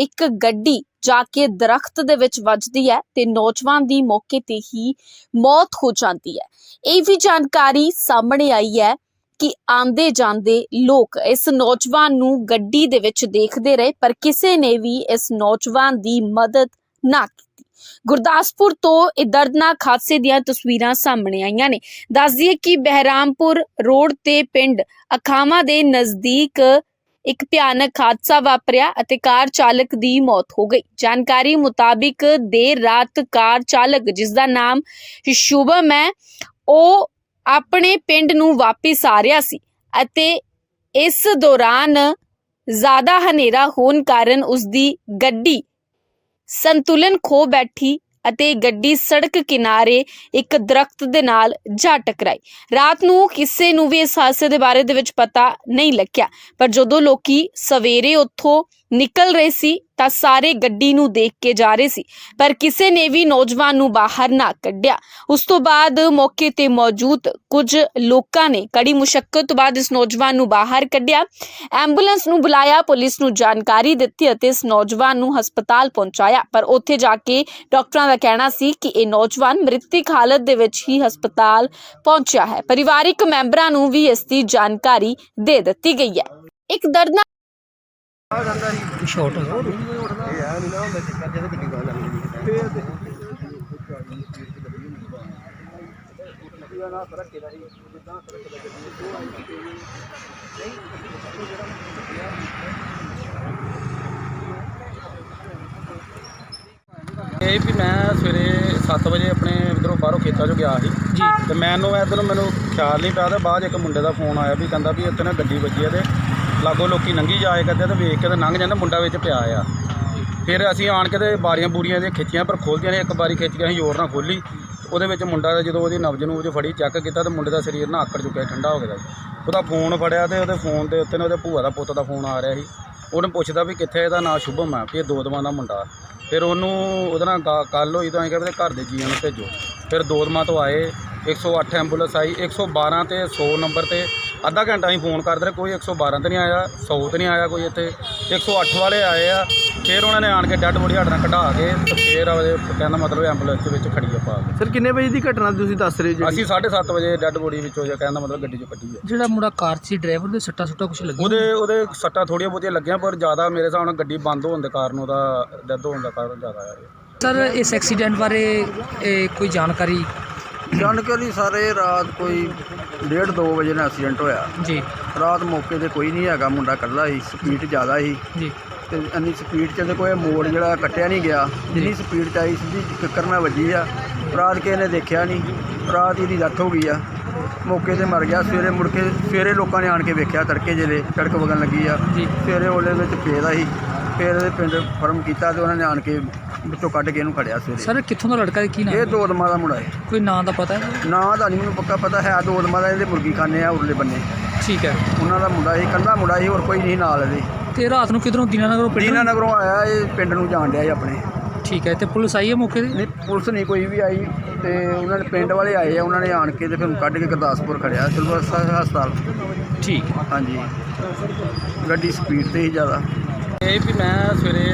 ਇੱਕ ਗੱਡੀ ਜਾ ਕੇ ਦਰਖਤ ਦੇ ਵਿੱਚ ਵੱਜਦੀ ਹੈ ਤੇ ਨੌਜਵਾਨ ਦੀ ਮੌਕੇ ਤੇ ਹੀ ਮੌਤ ਹੋ ਜਾਂਦੀ ਹੈ। ਇਹ ਵੀ ਜਾਣਕਾਰੀ ਸਾਹਮਣੇ ਆਈ ਹੈ ਕਿ ਆਂਦੇ ਜਾਂਦੇ ਲੋਕ ਇਸ ਨੌਜਵਾਨ ਨੂੰ ਗੱਡੀ ਦੇ ਵਿੱਚ ਦੇਖਦੇ ਰਹੇ, ਪਰ ਕਿਸੇ ਨੇ ਵੀ ਇਸ ਨੌਜਵਾਨ ਦੀ ਮਦਦ ਨਾ ਕੀਤੀ। ਗੁਰਦਾਸਪੁਰ ਤੋਂ ਇਹ ਦਰਦਨਾਕ ਹਾਦਸੇ ਦੀਆਂ ਤਸਵੀਰਾਂ ਸਾਹਮਣੇ ਆਈਆਂ ਨੇ। ਦੱਸ ਦਈਏ ਕਿ ਬਹਿਰਾਮਪੁਰ ਰੋਡ ਤੇ ਪਿੰਡ ਅਖਾਵਾਂ ਦੇ ਨਜ਼ਦੀਕ ਇੱਕ ਭਿਆਨਕ ਹਾਦਸਾ ਵਾਪਰਿਆ ਅਤੇ ਕਾਰ ਚਾਲਕ ਦੀ ਮੌਤ ਹੋ ਗਈ। ਜਾਣਕਾਰੀ ਮੁਤਾਬਿਕ ਦੇਰ ਰਾਤ ਕਾਰ ਚਾਲਕ, ਜਿਸ ਦਾ ਨਾਮ ਸ਼ੁਭਮ ਹੈ, ਉਹ ਆਪਣੇ ਪਿੰਡ ਨੂੰ ਵਾਪਿਸ ਆ ਰਿਹਾ ਸੀ ਅਤੇ ਇਸ ਦੌਰਾਨ ਜ਼ਿਆਦਾ ਹਨੇਰਾ ਹੋਣ ਕਾਰਨ ਉਸ ਦੀ ਗੱਡੀ ਸੰਤੁਲਨ ਖੋ ਬੈਠੀ ਅਤੇ ਗੱਡੀ ਸੜਕ ਕਿਨਾਰੇ ਇੱਕ ਦਰਖਤ ਦੇ ਨਾਲ ਜਾ ਟਕਰਾਈ। ਰਾਤ ਨੂੰ ਕਿਸੇ ਨੂੰ ਵੀ ਇਸ ਹਾਦਸੇ ਦੇ ਬਾਰੇ ਦੇ ਵਿੱਚ ਪਤਾ ਨਹੀਂ ਲੱਗਿਆ, ਪਰ ਜਦੋਂ ਲੋਕੀ ਸਵੇਰੇ ਉੱਥੋਂ ਨਿਕਲ ਰਹੇ ਸੀ ਤਾਂ ਸਾਰੇ ਗੱਡੀ ਨੂੰ ਦੇਖ ਕੇ ਜਾ ਰਹੇ ਸੀ, ਪਰ ਕਿਸੇ ਨੇ ਵੀ ਨੌਜਵਾਨ ਨੂੰ ਬਾਹਰ ਨਾ ਕੱਢਿਆ। ਉਸ ਤੋਂ ਬਾਅਦ ਮੌਕੇ ਤੇ ਮੌਜੂਦ ਕੁਝ ਲੋਕਾਂ ਨੇ ਕੜੀ ਮੁਸ਼ਕਲ ਤੋਂ ਬਾਅਦ ਇਸ ਨੌਜਵਾਨ ਨੂੰ ਬਾਹਰ ਕੱਢਿਆ। ਐਂਬੂਲੈਂਸ ਨੂੰ ਬੁਲਾਇਆ, ਪੁਲਿਸ ਨੂੰ ਜਾਣਕਾਰੀ ਦਿੱਤੀ ਅਤੇ ਇਸ ਨੌਜਵਾਨ ਨੂੰ ਹਸਪਤਾਲ ਪਹੁੰਚਾਇਆ। ਪਰ ਉੱਥੇ ਜਾ ਕੇ ਡਾਕਟਰਾਂ ਦਾ ਕਹਿਣਾ ਸੀ ਕਿ ਇਹ ਨੌਜਵਾਨ ਮ੍ਰਿਤਕ ਹਾਲਤ ਦੇ ਵਿੱਚ ਹੀ ਹਸਪਤਾਲ ਪਹੁੰਚਿਆ ਹੈ। ਪਰਿਵਾਰਿਕ ਮੈਂਬਰਾਂ ਨੂੰ ਵੀ ਇਸ ਦੀ ਜਾਣਕਾਰੀ ਦੇ ਦਿੱਤੀ ਗਈ ਹੈ। ਇੱਕ ਦਰਦਨਾਕ ਸ਼ਾਰਟ ਹੋ ਇਹ ਵੀ ਮੈਂ ਸਵੇਰੇ 7 ਵਜੇ ਆਪਣੇ ਇਧਰੋਂ ਬਾਹਰੋਂ ਖੇਤਾਂ 'ਚੋਂ ਗਿਆ ਸੀ। ਜੀ। ਤੇ ਮੈਨੂੰ ਇਧਰੋਂ ਮੈਨੂੰ ਖਿਆਲ ਨਹੀਂ ਪਿਆ ਤੇ ਬਾਅਦ 'ਚ ਇੱਕ ਮੁੰਡੇ ਦਾ ਫੋਨ ਆਇਆ ਵੀ ਕਹਿੰਦਾ ਵੀ ਇੱਥੇ ਨਾ ਗੱਡੀ ਵੱਜੀ ਆ ਤੇ ਲਾਗੋ ਲੋਕੀ ਲੰਘੀ ਜਾਏ ਕਰਦੇ ਆ ਤੇ ਵੇਖ ਕੇ ਤੇ ਲੰਘ ਜਾਂਦਾ, ਮੁੰਡਾ ਵਿੱਚ ਪਿਆ ਆ। ਫਿਰ ਅਸੀਂ ਆਣ ਕੇ ਤੇ ਬਾਰੀਆਂ ਬੂਰੀਆਂ ਦੇ ਖਿੱਚੀਆਂ, ਪਰ ਖੋਲਦੀਆਂ ਨੇ ਇੱਕ ਬਾਰੀ ਖਿੱਚ ਕੇ ਅਸੀਂ ਜ਼ੋਰ ਨਾਲ ਖੋਲੀ ਉਹਦੇ ਵਿੱਚ ਮੁੰਡਾ ਜਦੋਂ ਉਹਦੀ ਨਬਜ ਨੂੰ ਉਹ ਫੜੀ, ਚੈੱਕ ਕੀਤਾ ਤੇ ਮੁੰਡੇ ਦਾ ਸਰੀਰ ਨਾ ਆਕੜ ਚੁੱਕਿਆ, ਠੰਡਾ ਹੋ ਗਿਆ ਉਹਦਾ ਫੋਨ ਫੜਿਆ ਤੇ ਉਹਦੇ ਫੋਨ ਦੇ ਉੱਤੇ ਨਾ ਉਹਦੇ ਭੂਆ ਦਾ ਪੁੱਤ ਦਾ ਫੋਨ ਆ ਰਿਹਾ ਸੀ। ਉਹਨੂੰ ਪੁੱਛਦਾ ਵੀ ਕਿੱਥੇ ਇਹਦਾ ਨਾਂ ਸ਼ੁਭਮ ਆ, ਵੀ ਇਹ ਦੋਦਵਾਂ ਦਾ ਮੁੰਡਾ ਫਿਰ ਉਹਨੂੰ ਉਹਦੇ ਨਾਲ ਗੱਲ ਹੋਈ ਤਾਂ ਅਸੀਂ ਕਿਹਾ ਘਰ ਦੇ ਜੀਆਂ ਨੂੰ ਭੇਜੋ। ਫਿਰ ਦੋਦਮਾ ਤੋਂ ਆਏ 108 ਐਂਬੂਲੈਂਸ ਆਈ 112 ਤੇ 100 ਨੰਬਰ ਤੇ ਅੱਧਾ ਘੰਟਾ ਅਸੀਂ ਫੋਨ ਕਰਦੇ ਰਹੇ ਕੋਈ 112 ਤੇ ਨਹੀਂ ਆਇਆ 100 ਤੇ ਨਹੀਂ ਆਇਆ ਕੋਈ ਇੱਥੇ 108 ਵਾਲੇ ਆਏ ਆ ਫਿਰ ਉਹਨਾਂ ਨੇ ਆਣ ਕੇ ਡੈੱਡ ਬੋਡੀ ਨਾਲ ਕਢਾ ਕੇ ਤੇ ਫਿਰ ਉਹਦੇ ਕਹਿੰਦਾ ਮਤਲਬ ਐਂਬੂਲੈਂਸ ਵਿੱਚ ਖੜੀ ਆ ਪਾ ਕੇ। ਸਰ ਕਿੰਨੇ ਵਜੇ ਦੀ ਘਟਨਾ ਤੁਸੀਂ ਦੱਸ ਰਹੇ ਜੀ? ਅਸੀਂ 8:30 ਵਜੇ ਡੈੱਡ ਬੋਡੀ ਵਿੱਚੋਂ ਜਾਂ ਕਹਿੰਦਾ ਮਤਲਬ ਗੱਡੀ 'ਚ ਕੱਢੀ ਆ। ਜਿਹੜਾ ਮੁੰਡਾ ਕਾਰ 'ਚ ਸੀ ਡਰਾਈਵਰ ਦੇ ਸੱਟਾ ਸੁੱਟਾ ਕੁਛ ਲੱਗੀ ਉਹਦੇ ਉਹਦੇ ਸੱਟਾਂ ਥੋੜੀਆਂ ਬਹੁਤੀਆਂ ਲੱਗੀਆਂ ਪਰ ਜ਼ਿਆਦਾ ਮੇਰੇ ਹਿਸਾਬ ਨਾਲ ਗੱਡੀ ਬੰਦ ਹੋਣ ਦੇ ਕਾਰਨ ਉਹਦਾ ਡੈਥ ਹੋਣ ਦਾ ਕਾਰਨ ਜ਼ਿਆਦਾ ਆ। ਸਰ ਇਸ ਐਕਸੀਡੈਂਟ ਬਾਰੇ ਇਹ ਕੋਈ ਜਾਣਕਾਰੀ ਜਾਣਕਾਰੀ ਸਾਰੇ ਰਾਤ ਕੋਈ 1:30 2 ਵਜੇ ਨਾਲ ਐਕਸੀਡੈਂਟ ਹੋਇਆ। ਜੀ। ਰਾਤ ਮੌਕੇ ਤੇ ਕੋਈ ਨਹੀਂ ਹੈਗਾ ਮੁੰਡਾ ਇਕੱਲਾ ਸੀ ਸਪੀਡ ਜ਼ਿਆਦਾ ਸੀ। ਜੀ। ਤੇ ਇੰਨੀ ਸਪੀਡ 'ਚ ਤੇ ਕੋਈ ਮੋੜ ਜਿਹੜਾ ਕੱਟਿਆ ਨਹੀਂ ਗਿਆ। ਜਿੰਨੀ ਸਪੀਡ 'ਚ ਆਈ ਸਿੱਧੀ ਕਿੱਕਰ ਨਾਲ ਵੱਜੀ ਆ। ਰਾਤ ਕਿਸੇ ਨੇ ਦੇਖਿਆ ਨਹੀਂ। ਰਾਤ ਹੀ ਦੀ ਡੈਥ ਹੋ ਗਈ ਆ। ਮੌਕੇ ਤੇ ਮਰ ਗਿਆ। ਸਵੇਰੇ ਮੁੜ ਕੇ ਸਵੇਰੇ ਲੋਕਾਂ ਨੇ ਆਣ ਕੇ ਵੇਖਿਆ ਤੜਕੇ ਜਿਹੜੇ ਸੜਕ ਵਗਣ ਲੱਗੀ ਆ। ਜੀ। ਸਵੇਰੇ ਉਹਦੇ ਵਿੱਚ ਪੇਦਾ ਸੀ ਫਿਰ ਇਹਦੇ ਪਿੰਡ ਫਰਮ ਕੀਤਾ ਤੇ ਉਹਨਾਂ ਨੇ ਆਣ ਕੇ ਵਿੱਚੋਂ ਕੱਢ ਕੇ ਇਹਨੂੰ ਖੜਿਆ ਸਵੇਰੇ। ਸਰ ਕਿੱਥੋਂ ਦਾ ਲੜਕਾ ਹੈ ਕੀ ਨਾਮ ਇਹ ਦੋ ਦਮਾ ਦਾ ਮੁੰਡਾ ਹੈ। ਕੋਈ ਨਾਂ ਦਾ ਪਤਾ ਹੈ ਨਾਂ ਦਾ ਨਹੀਂ ਮੈਨੂੰ ਪੱਕਾ ਪਤਾ ਹੈ ਦੋ ਦਮਾ ਦਾ ਇਹਦੇ ਮੁਰਗੀ ਖਾਨੇ ਆ ਉਰਲੇ ਬੰਨੇ। ਠੀਕ ਹੈ। ਉਹਨਾਂ ਦਾ ਮੁੰਡਾ ਸੀ ਕੱਲਾ ਮੁੰਡਾ ਸੀ ਹੋਰ ਕੋਈ ਨਹੀਂ ਨਾਲ ਇਹਦੇ। ਤੇ ਰਾਤ ਨੂੰ ਕਿਧਰੋਂ ਦੀਨਾਨਗਰੋਂ ਪਿੰਡ ਦੀਨਾ ਨਗਰੋਂ ਆਇਆ ਇਹ ਪਿੰਡ ਨੂੰ ਜਾਣ ਡਿਆ ਸੀ ਆਪਣੇ। ਠੀਕ ਹੈ ਤੇ ਪੁਲਿਸ ਆਈ ਹੈ ਮੌਕੇ ਤੇ? ਨਹੀਂ ਪੁਲਿਸ ਨਹੀਂ ਕੋਈ ਵੀ ਆਈ। ਤੇ ਉਹਨਾਂ ਨੇ ਪਿੰਡ ਵਾਲੇ ਆਏ ਆ ਉਹਨਾਂ ਨੇ ਆਣ ਕੇ ਤੇ ਫਿਰ ਉਹਨੂੰ ਕੱਢ ਕੇ ਗੁਰਦਾਸਪੁਰ ਖੜਿਆ ਸਿਲਵਰ ਹਸਪਤਾਲ। ਠੀਕ। ਹੈ ਹਾਂਜੀ। ਗੱਡੀ ਸਪੀਡ ਤੇ ਹੀ ਜ਼ਿਆਦਾ। ਇਹ ਵੀ ਮੈਂ ਸਵੇਰੇ